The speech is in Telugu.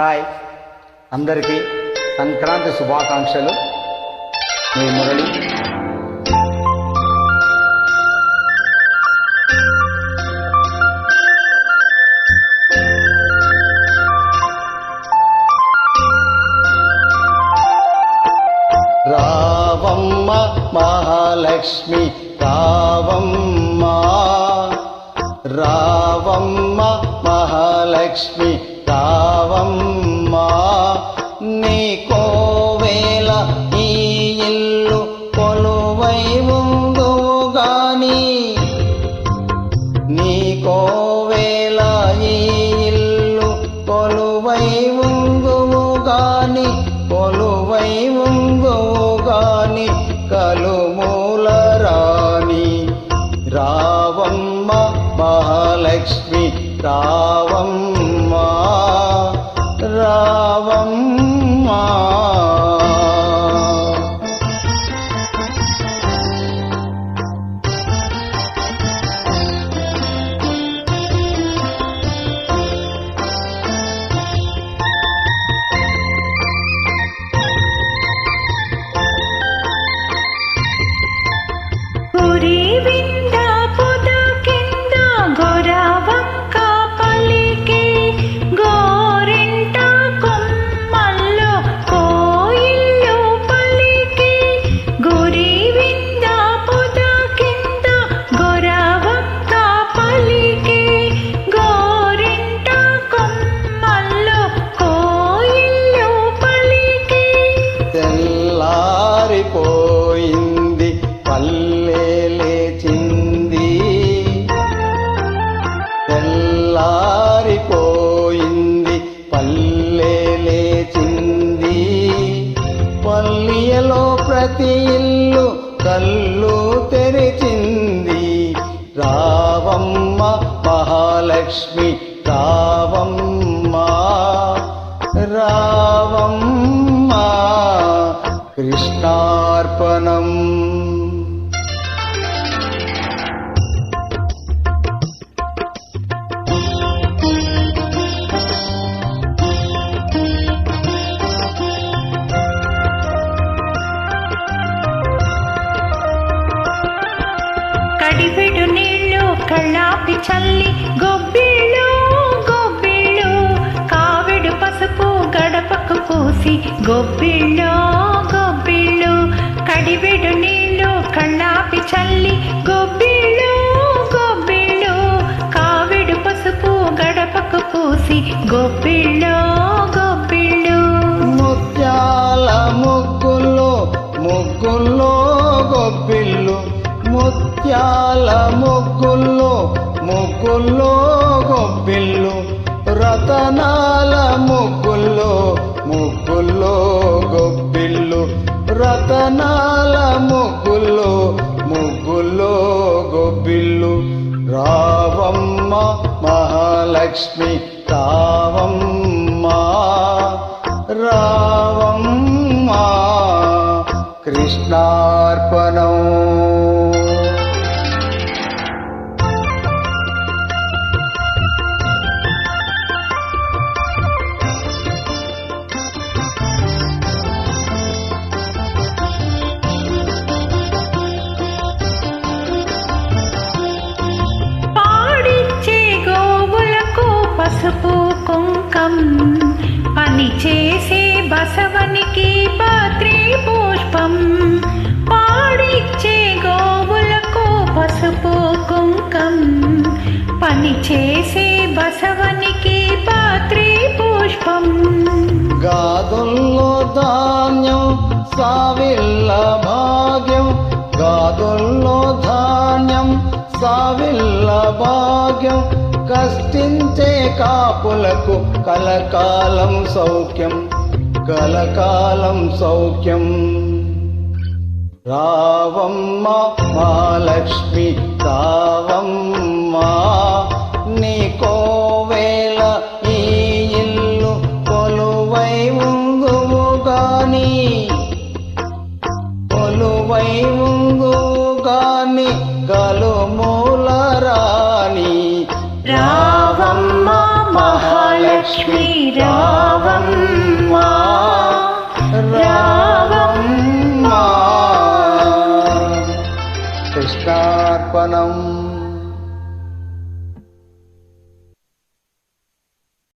హాయ్. అందరికీ సంక్రాంతి శుభాకాంక్షలు. మీ మురళి. రావమ్మ మహాలక్ష్మి రావమ్మ. రావమ్మ మహాలక్ష్మి రా కోవేల ఈ ఇల్లు కొలువై ఉందో గాని. నీ కోవేల ఈ ఇల్లు కొలువై ఉందువు కొలువై ఉందువు కలుమూల రాణి. రావమ్మ మహాలక్ష్మి రావమ్మ రావమ్మ ప్రతి ఇల్లు కళ్ళు తెరిచింది. రావమ్మ మహాలక్ష్మి రావమ్మ. రావమ్మ కృష్ణార్పణం కళ్ళాపి చల్లి గొబ్బిళ్ళు గొబ్బిళ్ళు. కావిడు పసుపు గడపకు పూసి గొబ్బిళ్ళు గొబ్బిళ్ళు. కడివిడు నీళ్ళు కళ్ళాపి చల్లి గొబ్బిళ్ళు గొబ్బిళ్ళు. కావిడు పసుపు గడపకు పూసి గొబ్బిళ్ళు గొబ్బిళ్ళు. ముత్యాల ముగ్గుల్లో ముగ్గుల్లో గొబ్బిళ్ళు. ముత్ ముత్యాల ముగ్గుల్లో ముగ్గుల్లో గొబ్బిల్లు. రతనాల ముగ్గుల్లో ముగ్గుల్లో గొబ్బిల్లు. రతనాల ముగ్గుల్లో ముగ్గుల్లో గొబ్బిల్లు. రావమ్మ మహాలక్ష్మి రావమ్మ. రావమ్మ కృష్ణార్పణం. పసుపు కుంకం పని చేసే బసవనికి పాత్రి పుష్పం. పాడిచ్చే గోవులకు పసుపు కుంకం పని చేసే బసవనికి పాత్రి పుష్పం. గాదుల్లో ధాన్యం సావిల్ల భాగ్యం. గాదుల్లో ధాన్యం సావిల్ల భాగ్యం. కష్టించే కాపులకు కలకాలం సౌఖ్యం కలకాలం సౌఖ్యం. రావమ్మ మహాలక్ష్మి రావమ్మ. लक्ष्मी श्रीरावं मा रामं मा कृष्णार्पणम्